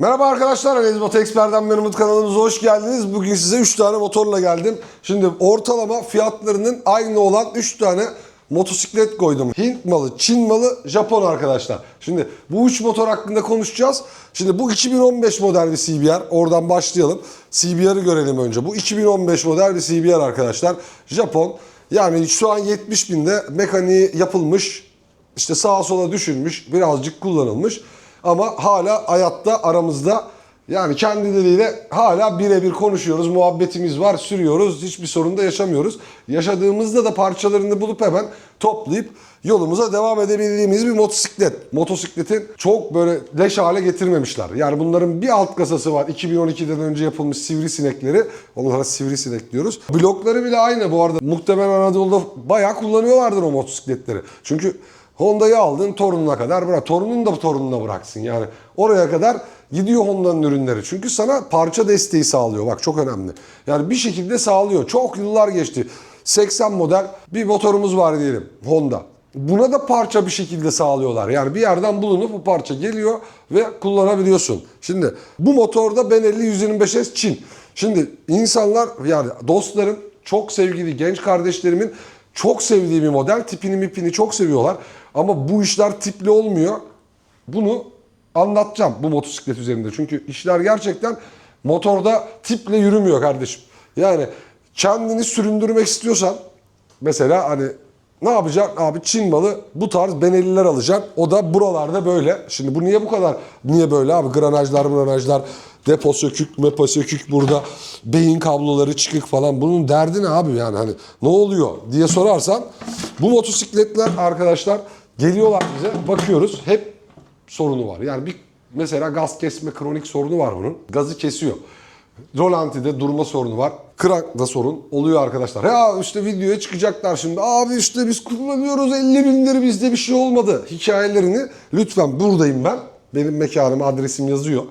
Merhaba arkadaşlar, Analiz Moto Expert'ten ben Umut kanalımıza hoş geldiniz. Bugün size 3 tane motorla geldim. Şimdi ortalama fiyatlarının aynı olan 3 tane motosiklet koydum. Hint malı, Çin malı, Japon arkadaşlar. Şimdi bu 3 motor hakkında konuşacağız. Şimdi bu 2015 model bir CBR. Oradan başlayalım. CBR'ı görelim önce. Bu 2015 model bir CBR arkadaşlar. Japon. Yani şu an 70 binde mekaniği yapılmış. İşte sağa sola düşürmüş, birazcık kullanılmış. Ama hala hayatta aramızda yani kendileriyle hala birebir konuşuyoruz, muhabbetimiz var, sürüyoruz, hiçbir sorun da yaşamıyoruz. Yaşadığımızda da parçalarını bulup hemen toplayıp yolumuza devam edebildiğimiz bir motosiklet. Motosikletin çok böyle leş hale getirmemişler. Yani bunların bir alt kasası var. 2012'den önce yapılmış sivrisinekleri. Onlara sivrisinek diyoruz. Blokları bile aynı bu arada. Muhtemelen Anadolu'da bayağı kullanıyorlardır o motosikletleri. Çünkü Honda'yı aldın torununa kadar bırak. Torunun da torununa bıraksın. Yani oraya kadar gidiyor Honda'nın ürünleri. Çünkü sana parça desteği sağlıyor. Bak çok önemli. Yani bir şekilde sağlıyor. Çok yıllar geçti. 80 model bir motorumuz var diyelim Honda. Buna da parça bir şekilde sağlıyorlar. Yani bir yerden bulunup bu parça geliyor ve kullanabiliyorsun. Şimdi bu motorda Ben 50 125S Çin. Şimdi insanlar yani dostlarım çok sevgili genç kardeşlerimin çok sevdiği bir model. Tipini mipini çok seviyorlar. Ama bu işler tipli olmuyor. Bunu anlatacağım bu motosiklet üzerinde. Çünkü işler gerçekten motorda tiple yürümüyor kardeşim. Yani kendini süründürmek istiyorsan mesela hani ne yapacaksın? Abi Çin malı bu tarz Benelliler alacaksın. O da buralarda böyle. Şimdi bu niye bu kadar? Niye böyle abi? Granajlar, granajlar, depo sökük, mepo sökük burada. Beyin kabloları çıkık falan. Bunun derdi ne abi yani hani ne oluyor diye sorarsan bu motosikletler arkadaşlar geliyorlar bize bakıyoruz hep sorunu var. Yani bir mesela gaz kesme kronik sorunu var bunun. Gazı kesiyor. Rolanti'de durma sorunu var. Krank'da sorun oluyor arkadaşlar. Ya işte videoya çıkacaklar şimdi. Abi işte biz kullanıyoruz 50 binleri bizde bir şey olmadı. Hikayelerini lütfen buradayım ben. Benim mekanım adresim yazıyor.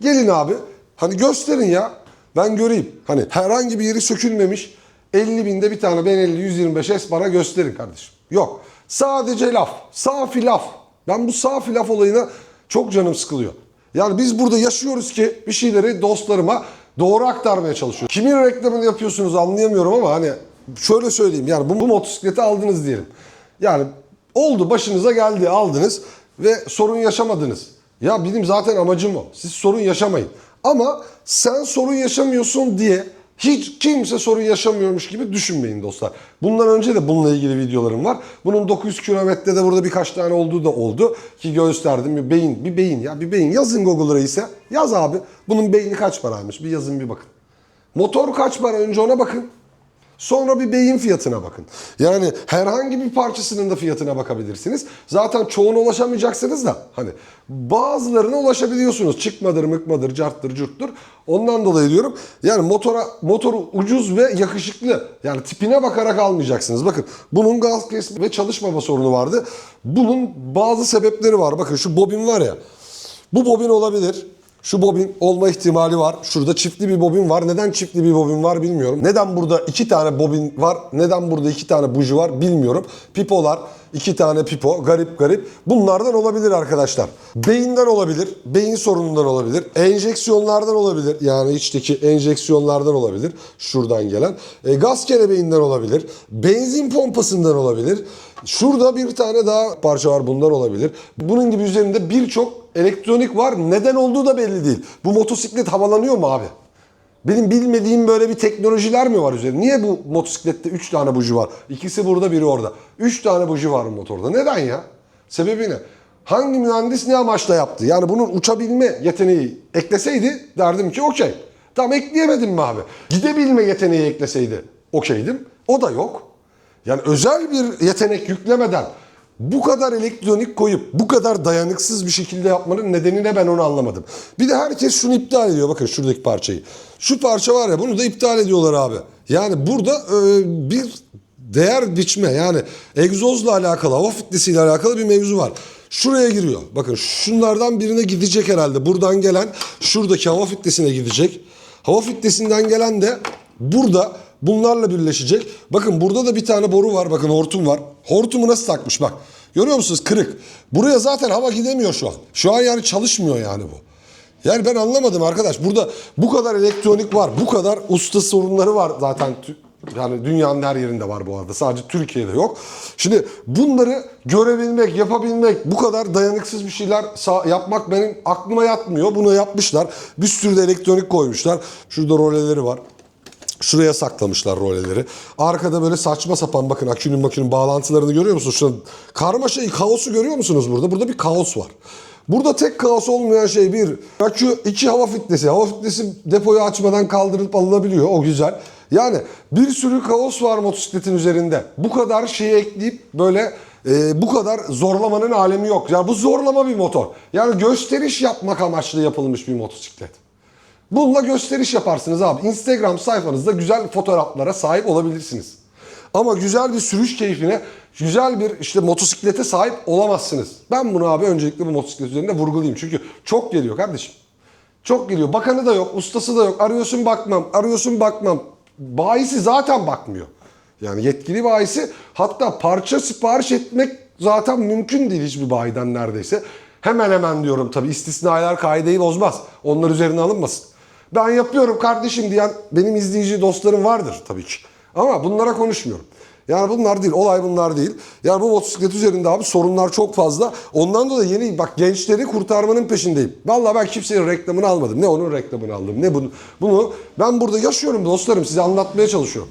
Gelin abi. Hani gösterin ya. Ben göreyim. Hani herhangi bir yeri sökülmemiş. 50 binde bir tane ben 50 125 S bana gösterin kardeşim. Yok. Sadece laf. Safi laf. Ben bu safi laf olayına çok canım sıkılıyor. Yani biz burada yaşıyoruz ki bir şeyleri dostlarıma doğru aktarmaya çalışıyorum. Kimin reklamını yapıyorsunuz anlayamıyorum ama hani şöyle söyleyeyim yani bu, bu motosikleti aldınız diyelim. Yani oldu başınıza geldi aldınız ve sorun yaşamadınız. Ya benim zaten amacım o. Siz sorun yaşamayın. Ama sen sorun yaşamıyorsun diye hiç kimse sorun yaşamıyormuş gibi düşünmeyin dostlar. Bundan önce de bununla ilgili videolarım var. Bunun 900 kilometrede burada birkaç tane olduğu da oldu. Ki gösterdim bir beyin, bir beyin ya bir beyin. Yazın Google'a ise yaz abi. Bunun beyni kaç paraymış bir yazın bir bakın. Motor kaç para önce ona bakın. Sonra bir beyin fiyatına bakın. Yani herhangi bir parçasının da fiyatına bakabilirsiniz. Zaten çoğuna ulaşamayacaksınız da hani bazılarına ulaşabiliyorsunuz. Çıkmadır, mıkmadır, carttır, curttur. Ondan dolayı diyorum. Yani motora motoru ucuz ve yakışıklı. Yani tipine bakarak almayacaksınız. Bakın bunun gaz kesme ve çalışmama sorunu vardı. Bunun bazı sebepleri var. Bakın şu bobin var ya. Bu bobin olabilir. Şu bobin olma ihtimali var. Şurada çiftli bir bobin var. Neden çiftli bir bobin var bilmiyorum. Neden burada iki tane bobin var? Neden burada iki tane buji var bilmiyorum. Pipolar, iki tane pipo. Garip garip. Bunlardan olabilir arkadaşlar. Beyinden olabilir. Beyin sorunundan olabilir. Enjeksiyonlardan olabilir. Yani içteki enjeksiyonlardan olabilir. Şuradan gelen. E, gaz kelebeğinden olabilir. Benzin pompasından olabilir. Şurada bir tane daha parça var bundan olabilir. Bunun gibi üzerinde birçok elektronik var. Neden olduğu da belli değil. Bu motosiklet havalanıyor mu abi? Benim bilmediğim böyle bir teknolojiler mi var üzerinde? Niye bu motosiklette 3 tane buji var? İkisi burada biri orada. 3 tane buji var motorda. Neden ya? Sebebi ne? Hangi mühendis ne amaçla yaptı? Yani bunun uçabilme yeteneği ekleseydi derdim ki okey. Tamam ekleyemedim mi abi? Gidebilme yeteneği ekleseydi okeydim. O da yok. Yani özel bir yetenek yüklemeden bu kadar elektronik koyup bu kadar dayanıksız bir şekilde yapmanın nedenini ben onu anlamadım. Bir de herkes şunu iptal ediyor bakın şuradaki parçayı. Şu parça var ya bunu da iptal ediyorlar abi. Yani burada e, bir değer biçme yani egzozla alakalı hava filtresiyle alakalı bir mevzu var. Şuraya giriyor. Bakın şunlardan birine gidecek herhalde. Buradan gelen şuradaki hava filtresine gidecek. Hava filtresinden gelen de burada bunlarla birleşecek. Bakın burada da bir tane boru var. Bakın hortum var. Hortumu nasıl takmış bak. Görüyor musunuz? Kırık. Buraya zaten hava gidemiyor şu an. Şu an yani çalışmıyor yani bu. Yani ben anlamadım arkadaş. Burada bu kadar elektronik var, bu kadar usta sorunları var zaten. Yani dünyanın her yerinde var bu arada. Sadece Türkiye'de yok. Şimdi bunları görebilmek, yapabilmek, bu kadar dayanıksız bir şeyler yapmak benim aklıma yatmıyor. Bunu yapmışlar. Bir sürü de elektronik koymuşlar. Şurada roleleri var. Şuraya saklamışlar roleleri. Arkada böyle saçma sapan bakın akünün makünün bağlantılarını görüyor musunuz? Şurada karmaşayı, kaosu görüyor musunuz burada? Burada bir kaos var. Burada tek kaos olmayan şey bir akü, iki hava filtresi. Hava filtresi depoyu açmadan kaldırıp alınabiliyor. O güzel. Yani bir sürü kaos var motosikletin üzerinde. Bu kadar şeyi ekleyip böyle e, bu kadar zorlamanın alemi yok. Yani bu zorlama bir motor. Yani gösteriş yapmak amaçlı yapılmış bir motosiklet. Bununla gösteriş yaparsınız abi. Instagram sayfanızda güzel fotoğraflara sahip olabilirsiniz. Ama güzel bir sürüş keyfine, güzel bir işte motosiklete sahip olamazsınız. Ben bunu abi öncelikle bu motosiklet üzerinde vurgulayayım. Çünkü çok geliyor kardeşim. Çok geliyor. Bakanı da yok, ustası da yok. Arıyorsun bakmam, arıyorsun bakmam. Bayisi zaten bakmıyor. Yani yetkili bayisi hatta parça sipariş etmek zaten mümkün değil hiçbir bayiden neredeyse. Hemen hemen diyorum tabii istisnalar kaideyi bozmaz. Onlar üzerine alınmasın. Ben yapıyorum kardeşim diyen benim izleyici dostlarım vardır tabii ki. Ama bunlara konuşmuyorum. Yani bunlar değil, olay bunlar değil. Yani bu motosiklet üzerinde abi sorunlar çok fazla. Ondan dolayı yeni bak gençleri kurtarmanın peşindeyim. Vallahi ben kimsenin reklamını almadım. Ne onun reklamını aldım, ne bunu. Bunu ben burada yaşıyorum dostlarım. Size anlatmaya çalışıyorum.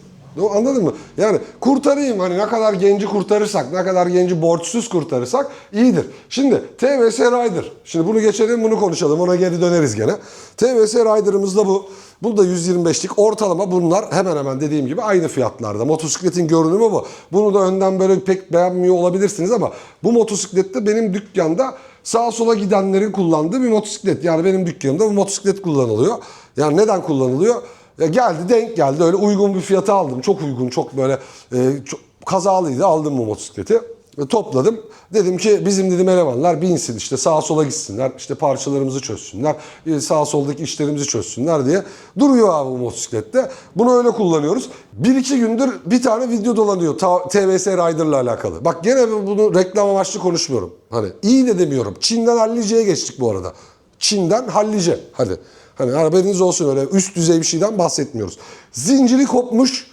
Anladın mı? Yani kurtarayım hani ne kadar genci kurtarırsak, ne kadar genci borçsuz kurtarırsak iyidir. Şimdi TVS Rider. Şimdi bunu geçelim bunu konuşalım. Ona geri döneriz gene. TVS Rider'ımız da bu. Bu da 125'lik ortalama bunlar hemen hemen dediğim gibi aynı fiyatlarda. Motosikletin görünümü bu. Bunu da önden böyle pek beğenmiyor olabilirsiniz ama bu motosiklette benim dükkanda sağa sola gidenlerin kullandığı bir motosiklet. Yani benim dükkanımda bu motosiklet kullanılıyor. Yani neden kullanılıyor? Geldi denk geldi öyle uygun bir fiyata aldım. Çok uygun çok böyle e, çok kazalıydı aldım bu motosikleti. Ve topladım. Dedim ki bizim dedim elemanlar binsin işte sağa sola gitsinler. işte parçalarımızı çözsünler. e, Sağ soldaki işlerimizi çözsünler diye. Duruyor abi bu motosiklette. Bunu öyle kullanıyoruz. Bir iki gündür bir tane video dolanıyor ta- TVS Rider'la alakalı. Bak gene bunu reklam amaçlı konuşmuyorum. Hani iyi de demiyorum. Çin'den Hallice'ye geçtik bu arada. Çin'den Hallice. Hadi. Hani haberiniz olsun öyle üst düzey bir şeyden bahsetmiyoruz. Zinciri kopmuş.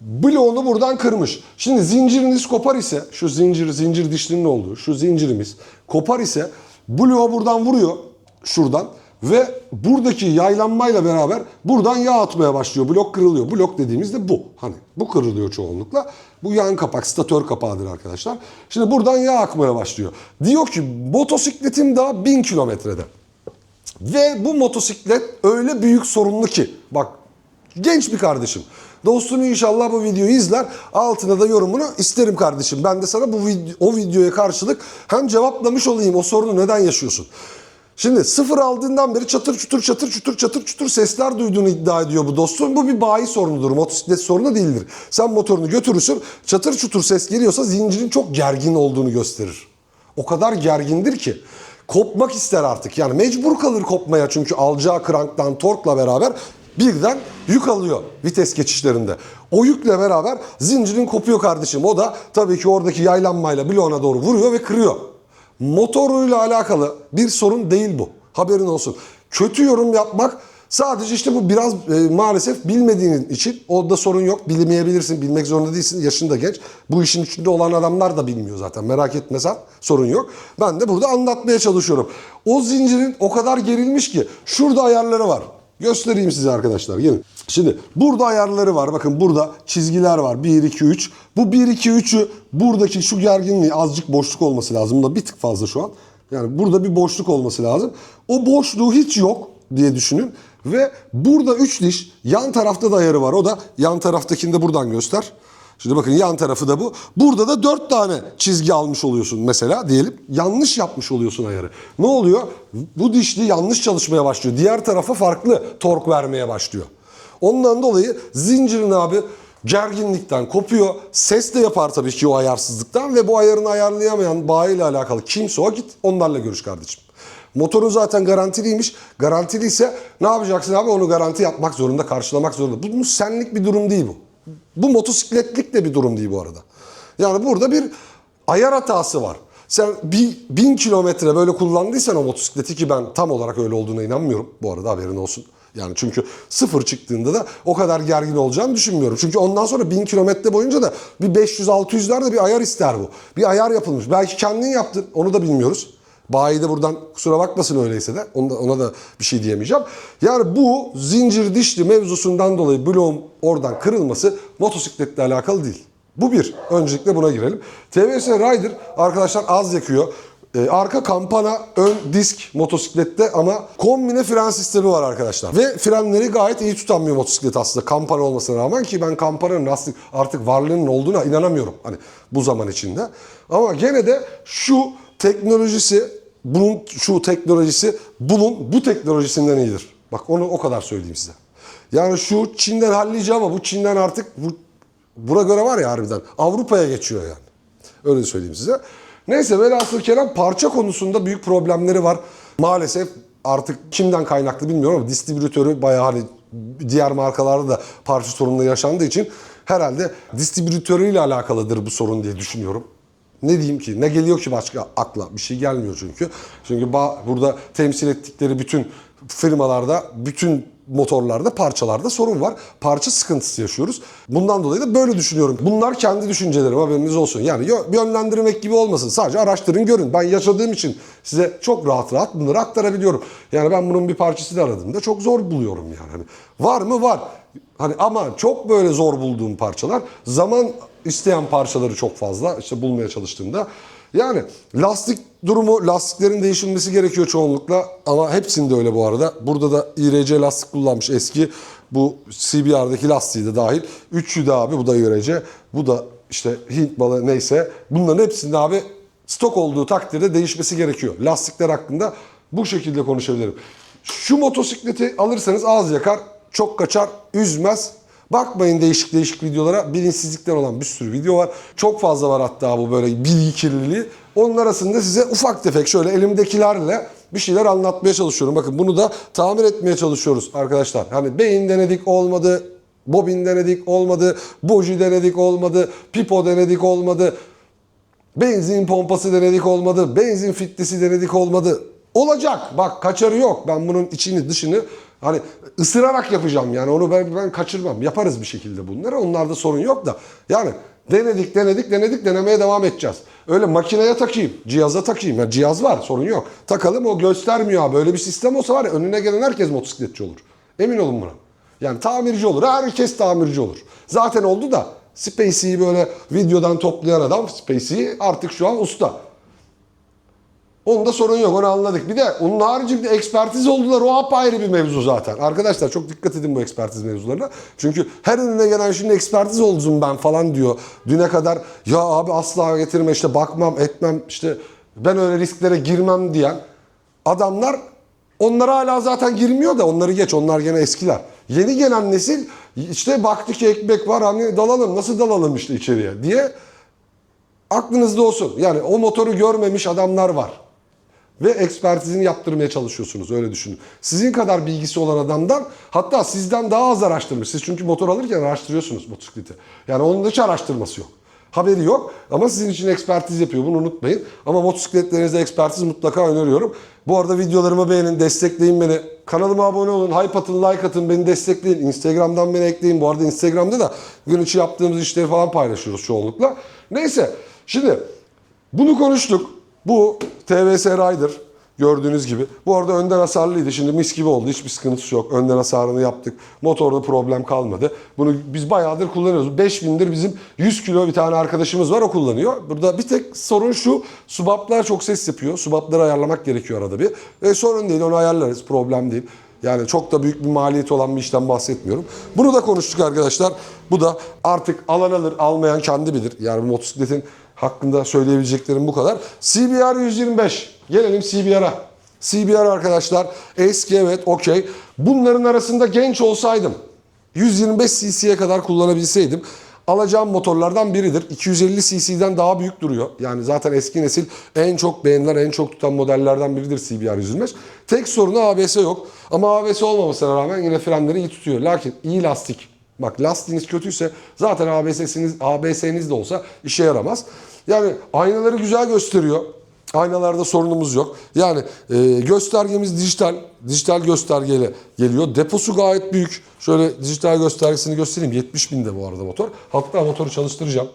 Bloğunu buradan kırmış. Şimdi zinciriniz kopar ise şu zincir zincir dişlinin olduğu şu zincirimiz kopar ise bloğu buradan vuruyor şuradan ve buradaki yaylanmayla beraber buradan yağ atmaya başlıyor. Blok kırılıyor. Blok dediğimizde bu. Hani bu kırılıyor çoğunlukla. Bu yan kapak, statör kapağıdır arkadaşlar. Şimdi buradan yağ akmaya başlıyor. Diyor ki motosikletim daha 1000 kilometrede. Ve bu motosiklet öyle büyük sorunlu ki bak genç bir kardeşim. Dostum inşallah bu videoyu izler. Altına da yorumunu isterim kardeşim. Ben de sana bu video, o videoya karşılık hem cevaplamış olayım o sorunu neden yaşıyorsun. Şimdi sıfır aldığından beri çatır çutur çatır çutur çatır çutur sesler duyduğunu iddia ediyor bu dostum. Bu bir bayi sorunudur. Motosiklet sorunu değildir. Sen motorunu götürürsün çatır çutur ses geliyorsa zincirin çok gergin olduğunu gösterir. O kadar gergindir ki kopmak ister artık. Yani mecbur kalır kopmaya çünkü alacağı kranktan torkla beraber birden yük alıyor vites geçişlerinde. O yükle beraber zincirin kopuyor kardeşim. O da tabii ki oradaki yaylanmayla bloğuna doğru vuruyor ve kırıyor. Motoruyla alakalı bir sorun değil bu. Haberin olsun. Kötü yorum yapmak sadece işte bu biraz e, maalesef bilmediğin için o da sorun yok. Bilmeyebilirsin, bilmek zorunda değilsin. Yaşın da genç. Bu işin içinde olan adamlar da bilmiyor zaten. Merak etme sen. Sorun yok. Ben de burada anlatmaya çalışıyorum. O zincirin o kadar gerilmiş ki şurada ayarları var. Göstereyim size arkadaşlar. Gelin. Şimdi burada ayarları var. Bakın burada çizgiler var. 1, 2, 3. Bu 1, 2, 3'ü buradaki şu gerginliği azıcık boşluk olması lazım. Bunda bir tık fazla şu an. Yani burada bir boşluk olması lazım. O boşluğu hiç yok diye düşünün. Ve burada 3 diş yan tarafta da ayarı var. O da yan taraftakini de buradan göster. Şimdi bakın yan tarafı da bu. Burada da 4 tane çizgi almış oluyorsun mesela diyelim. Yanlış yapmış oluyorsun ayarı. Ne oluyor? Bu dişli yanlış çalışmaya başlıyor. Diğer tarafa farklı tork vermeye başlıyor. Ondan dolayı zincirin abi gerginlikten kopuyor. Ses de yapar tabii ki o ayarsızlıktan ve bu ayarını ayarlayamayan bayiyle alakalı kimse o git onlarla görüş kardeşim. Motorun zaten garantiliymiş. Garantili ne yapacaksın abi? Onu garanti yapmak zorunda, karşılamak zorunda. Bu senlik bir durum değil bu. Bu motosikletlik de bir durum değil bu arada. Yani burada bir ayar hatası var. Sen bir bin kilometre böyle kullandıysan o motosikleti ki ben tam olarak öyle olduğuna inanmıyorum. Bu arada haberin olsun. Yani çünkü sıfır çıktığında da o kadar gergin olacağını düşünmüyorum. Çünkü ondan sonra bin kilometre boyunca da bir 500-600'lerde bir ayar ister bu. Bir ayar yapılmış. Belki kendin yaptın onu da bilmiyoruz. Bayi de buradan kusura bakmasın öyleyse de ona, da ona da bir şey diyemeyeceğim. Yani bu zincir dişli mevzusundan dolayı bloğun oradan kırılması motosikletle alakalı değil. Bu bir. Öncelikle buna girelim. TVS Rider arkadaşlar az yakıyor. Ee, arka kampana, ön disk motosiklette ama kombine fren sistemi var arkadaşlar. Ve frenleri gayet iyi tutan bir motosiklet aslında kampana olmasına rağmen ki ben kampananın lastik artık varlığının olduğuna inanamıyorum. Hani bu zaman içinde. Ama gene de şu teknolojisi bunun şu teknolojisi bunun bu teknolojisinden iyidir. Bak onu o kadar söyleyeyim size. Yani şu Çin'den hallice ama bu Çin'den artık bu, buna göre var ya harbiden Avrupa'ya geçiyor yani. Öyle söyleyeyim size. Neyse velhasıl kelam parça konusunda büyük problemleri var. Maalesef artık kimden kaynaklı bilmiyorum ama distribütörü bayağı hani diğer markalarda da parça sorunları yaşandığı için herhalde distribütörüyle alakalıdır bu sorun diye düşünüyorum. Ne diyeyim ki? Ne geliyor ki başka akla? Bir şey gelmiyor çünkü. Çünkü burada temsil ettikleri bütün firmalarda, bütün motorlarda, parçalarda sorun var. Parça sıkıntısı yaşıyoruz. Bundan dolayı da böyle düşünüyorum. Bunlar kendi düşüncelerim haberiniz olsun. Yani yö- yönlendirmek gibi olmasın. Sadece araştırın görün. Ben yaşadığım için size çok rahat rahat bunları aktarabiliyorum. Yani ben bunun bir parçasını aradığımda çok zor buluyorum yani. Hani var mı? Var. Hani ama çok böyle zor bulduğum parçalar zaman isteyen parçaları çok fazla işte bulmaya çalıştığımda yani lastik durumu lastiklerin değişilmesi gerekiyor çoğunlukla ama hepsinde öyle bu arada. Burada da IRC lastik kullanmış eski bu CBR'daki lastiği de dahil. Üçü de abi bu da IRC bu da işte Hint malı neyse bunların hepsinde abi stok olduğu takdirde değişmesi gerekiyor. Lastikler hakkında bu şekilde konuşabilirim. Şu motosikleti alırsanız az yakar, çok kaçar, üzmez. Bakmayın değişik değişik videolara. Bilinçsizlikten olan bir sürü video var. Çok fazla var hatta bu böyle bilgi kirliliği. Onun arasında size ufak tefek şöyle elimdekilerle bir şeyler anlatmaya çalışıyorum. Bakın bunu da tamir etmeye çalışıyoruz arkadaşlar. Hani beyin denedik olmadı, bobin denedik olmadı, buji denedik olmadı, pipo denedik olmadı. Benzin pompası denedik olmadı. Benzin fitlisi denedik olmadı. Olacak. Bak kaçarı yok. Ben bunun içini dışını hani ısırarak yapacağım yani. Onu ben, ben kaçırmam. Yaparız bir şekilde bunları. Onlarda sorun yok da. Yani denedik denedik denedik denemeye devam edeceğiz. Öyle makineye takayım, cihaza takayım. Yani cihaz var sorun yok. Takalım o göstermiyor abi. Öyle bir sistem olsa var ya önüne gelen herkes motosikletçi olur. Emin olun buna. Yani tamirci olur. Herkes tamirci olur. Zaten oldu da Spacey'i böyle videodan toplayan adam Spacey artık şu an usta. Onda sorun yok onu anladık. Bir de onun haricinde ekspertiz oldular o apayrı bir mevzu zaten. Arkadaşlar çok dikkat edin bu ekspertiz mevzularına. Çünkü her önüne gelen şimdi ekspertiz oldum ben falan diyor. Düne kadar ya abi asla getirme işte bakmam etmem işte ben öyle risklere girmem diyen adamlar onlar hala zaten girmiyor da onları geç onlar gene eskiler. Yeni gelen nesil işte baktı ki ekmek var hani dalalım nasıl dalalım işte içeriye diye aklınızda olsun. Yani o motoru görmemiş adamlar var. Ve ekspertizini yaptırmaya çalışıyorsunuz öyle düşünün. Sizin kadar bilgisi olan adamdan hatta sizden daha az araştırmış. Siz çünkü motor alırken araştırıyorsunuz motosikleti. Yani onun hiç araştırması yok. Haberi yok ama sizin için ekspertiz yapıyor bunu unutmayın. Ama motosikletlerinizde ekspertiz mutlaka öneriyorum. Bu arada videolarımı beğenin, destekleyin beni. Kanalıma abone olun, hype atın, like atın, beni destekleyin. Instagram'dan beni ekleyin. Bu arada Instagram'da da gün içi yaptığımız işleri falan paylaşıyoruz çoğunlukla. Neyse şimdi bunu konuştuk. Bu TVS Rider gördüğünüz gibi. Bu arada önden hasarlıydı. Şimdi mis gibi oldu. Hiçbir sıkıntısı yok. Önden hasarını yaptık. Motorda problem kalmadı. Bunu biz bayağıdır kullanıyoruz. 5000'dir bizim 100 kilo bir tane arkadaşımız var o kullanıyor. Burada bir tek sorun şu. Subaplar çok ses yapıyor. Subapları ayarlamak gerekiyor arada bir. E, sorun değil onu ayarlarız. Problem değil. Yani çok da büyük bir maliyeti olan bir işten bahsetmiyorum. Bunu da konuştuk arkadaşlar. Bu da artık alan alır, almayan kendi bilir. Yani motosikletin hakkında söyleyebileceklerim bu kadar. CBR 125. Gelelim CBR'a. CBR arkadaşlar eski evet okey. Bunların arasında genç olsaydım 125 cc'ye kadar kullanabilseydim alacağım motorlardan biridir. 250 cc'den daha büyük duruyor. Yani zaten eski nesil en çok beğenilen, en çok tutan modellerden biridir CBR 125. Tek sorunu ABS yok. Ama ABS olmamasına rağmen yine frenleri iyi tutuyor. Lakin iyi lastik. Bak lastiğiniz kötüyse zaten ABS'niz, ABS'niz de olsa işe yaramaz. Yani aynaları güzel gösteriyor. Aynalarda sorunumuz yok. Yani e, göstergemiz dijital. Dijital göstergeyle geliyor. Deposu gayet büyük. Şöyle dijital göstergesini göstereyim. 70 binde bu arada motor. Hatta motoru çalıştıracağım.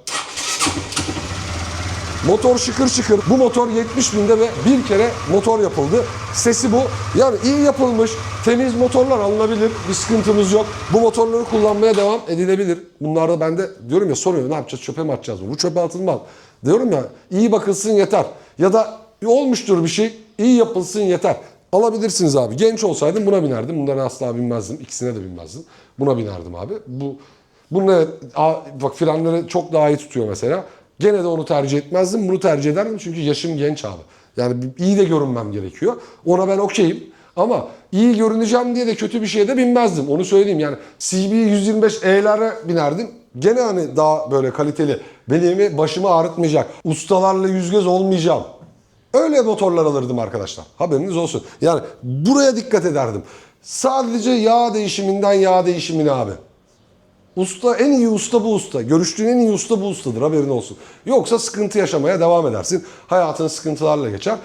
Motor şıkır şıkır. Bu motor 70 binde ve bir kere motor yapıldı. Sesi bu. Yani iyi yapılmış, temiz motorlar alınabilir. Bir sıkıntımız yok. Bu motorları kullanmaya devam edilebilir. Bunlarda ben de diyorum ya soruyor ne yapacağız çöpe mi atacağız? Bu çöpe atılmaz. Diyorum ya iyi bakılsın yeter. Ya da olmuştur bir şey iyi yapılsın yeter. Alabilirsiniz abi. Genç olsaydım buna binerdim. Bunlara asla binmezdim. İkisine de binmezdim. Buna binerdim abi. Bu a- bak frenleri çok daha iyi tutuyor mesela. Gene de onu tercih etmezdim. Bunu tercih ederdim çünkü yaşım genç abi. Yani iyi de görünmem gerekiyor. Ona ben okeyim. Ama iyi görüneceğim diye de kötü bir şeye de binmezdim. Onu söyleyeyim yani CB 125E'lere binerdim. Gene hani daha böyle kaliteli. Benim başımı ağrıtmayacak. Ustalarla yüz göz olmayacağım. Öyle motorlar alırdım arkadaşlar. Haberiniz olsun. Yani buraya dikkat ederdim. Sadece yağ değişiminden yağ değişimine abi. Usta en iyi usta bu usta. Görüştüğün en iyi usta bu ustadır haberin olsun. Yoksa sıkıntı yaşamaya devam edersin. Hayatın sıkıntılarla geçer.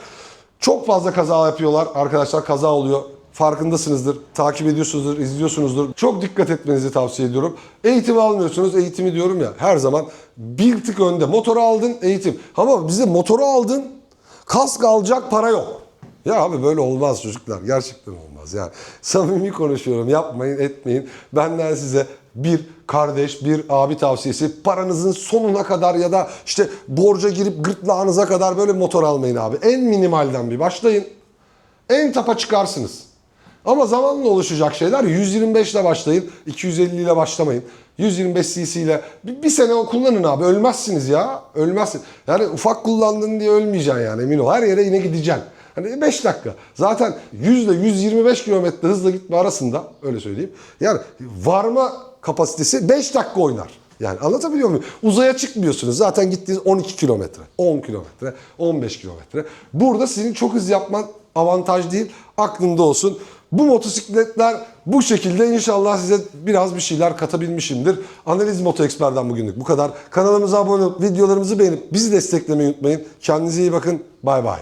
Çok fazla kaza yapıyorlar arkadaşlar kaza oluyor. Farkındasınızdır, takip ediyorsunuzdur, izliyorsunuzdur. Çok dikkat etmenizi tavsiye ediyorum. Eğitim almıyorsunuz, eğitimi diyorum ya her zaman bir tık önde. Motoru aldın, eğitim. Ama bize motoru aldın, kask alacak para yok. Ya abi böyle olmaz çocuklar. Gerçekten olmaz yani. Samimi konuşuyorum. Yapmayın, etmeyin. Benden size bir kardeş, bir abi tavsiyesi. Paranızın sonuna kadar ya da işte borca girip gırtlağınıza kadar böyle motor almayın abi. En minimalden bir başlayın. En tapa çıkarsınız. Ama zamanla oluşacak şeyler 125 ile başlayın, 250 ile başlamayın. 125 cc ile bir, bir sene kullanın abi. Ölmezsiniz ya. Ölmezsin. Yani ufak kullandın diye ölmeyeceksin yani emin ol. Her yere yine gideceksin. Hani 5 dakika. Zaten 100 ile 125 kilometre hızla gitme arasında öyle söyleyeyim. Yani varma kapasitesi 5 dakika oynar. Yani anlatabiliyor muyum? Uzaya çıkmıyorsunuz. Zaten gittiğiniz 12 kilometre, 10 kilometre, 15 kilometre. Burada sizin çok hız yapman avantaj değil. Aklında olsun. Bu motosikletler bu şekilde inşallah size biraz bir şeyler katabilmişimdir. Analiz Moto Expert'den bugünlük bu kadar. Kanalımıza abone olup videolarımızı beğenip bizi desteklemeyi unutmayın. Kendinize iyi bakın. Bay bay.